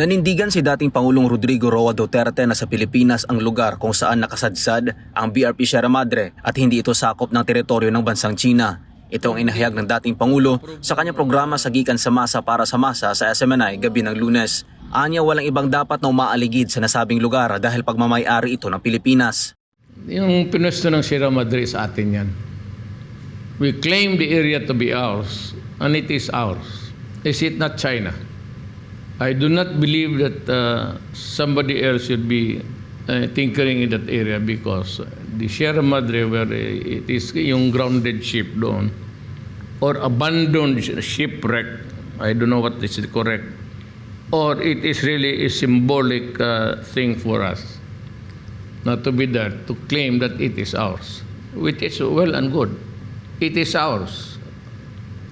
Nanindigan si dating Pangulong Rodrigo Roa Duterte na sa Pilipinas ang lugar kung saan nakasadsad ang BRP Sierra Madre at hindi ito sakop ng teritoryo ng bansang China. Ito ang inahayag ng dating Pangulo sa kanyang programa sa Gikan sa Masa para sa Masa sa SMNI gabi ng lunes. Anya walang ibang dapat na umaaligid sa nasabing lugar dahil pagmamayari ito ng Pilipinas. Yung pinusto ng Sierra Madre sa atin yan. We claim the area to be ours, and it is ours. Is it not China? I do not believe that uh, somebody else should be uh, tinkering in that area because the Sierra Madre where it is yung grounded ship doon or abandoned shipwreck, I don't know what is correct, or it is really a symbolic uh, thing for us not to be there to claim that it is ours, which is well and good. It is ours,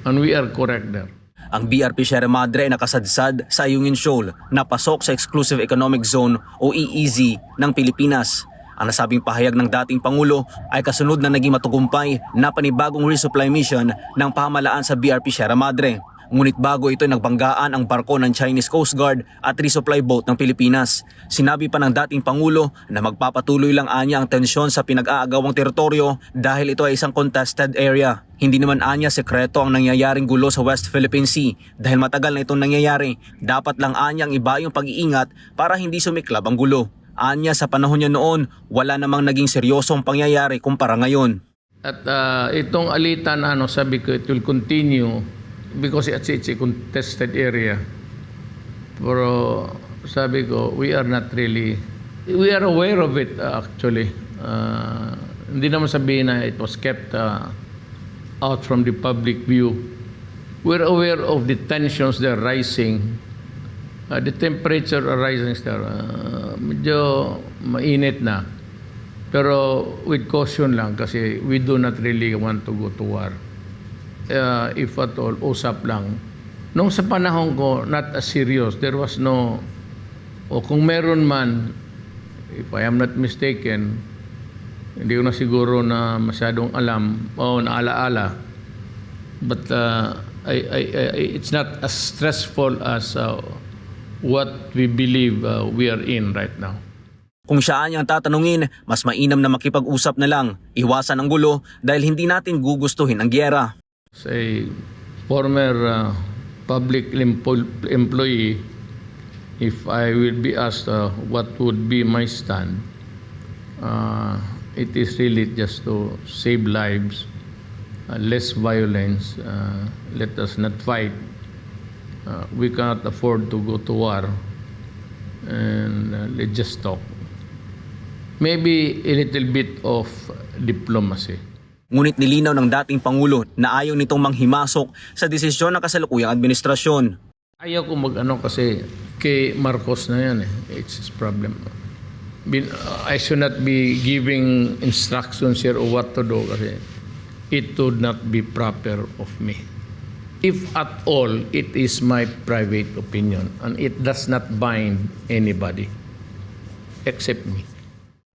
and we are correct there. Ang BRP Sierra Madre ay nakasadsad sa Ayungin Shoal na pasok sa Exclusive Economic Zone o EEZ ng Pilipinas. Ang nasabing pahayag ng dating Pangulo ay kasunod na naging matugumpay na panibagong resupply mission ng pamahalaan sa BRP Sierra Madre. Ngunit bago ito ay nagbanggaan ang barko ng Chinese Coast Guard at resupply boat ng Pilipinas. Sinabi pa ng dating Pangulo na magpapatuloy lang anya ang tensyon sa pinag-aagawang teritoryo dahil ito ay isang contested area. Hindi naman anya sekreto ang nangyayaring gulo sa West Philippine Sea dahil matagal na itong nangyayari. Dapat lang anya ang iba yung pag-iingat para hindi sumiklab ang gulo. Anya sa panahon niya noon, wala namang naging seryosong pangyayari kumpara ngayon. At uh, itong alitan, ano, sabi ko, it will continue because it's, it's a contested area. Pero sabi ko, we are not really, we are aware of it uh, actually. Uh, hindi naman sabihin na it was kept uh, out from the public view. We're aware of the tensions that are rising. Uh, the temperature are rising, sir. Uh, medyo mainit na. Pero with caution lang kasi we do not really want to go to war. Uh, if at all, usap lang. Nung sa panahon ko, not as serious. There was no, o kung meron man, if I am not mistaken, hindi ko na siguro na masyadong alam o naalaala. But uh, I, I, I, it's not as stressful as uh, what we believe uh, we are in right now. Kung siya ang tatanungin, mas mainam na makipag-usap na lang, iwasan ang gulo dahil hindi natin gugustuhin ang gyera. A former uh, public employee, if I will be asked uh, what would be my stand, uh, it is really just to save lives, uh, less violence, uh, let us not fight. Uh, we cannot afford to go to war, and let's just talk. Maybe a little bit of diplomacy. Ngunit nilinaw ng dating Pangulo na ayaw nitong manghimasok sa desisyon ng kasalukuyang administrasyon. Ayaw ko mag-ano kasi kay Marcos na yan eh. It's his problem. Bin, I should not be giving instructions here of what to do kasi it would not be proper of me. If at all, it is my private opinion and it does not bind anybody except me.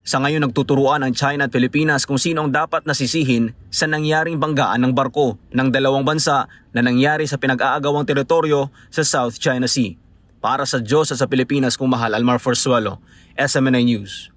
Sa ngayon nagtuturuan ang China at Pilipinas kung sino ang dapat nasisihin sa nangyaring banggaan ng barko ng dalawang bansa na nangyari sa pinag-aagawang teritoryo sa South China Sea. Para sa Diyos at sa Pilipinas kung mahal Almar Forsuelo, SMNI News.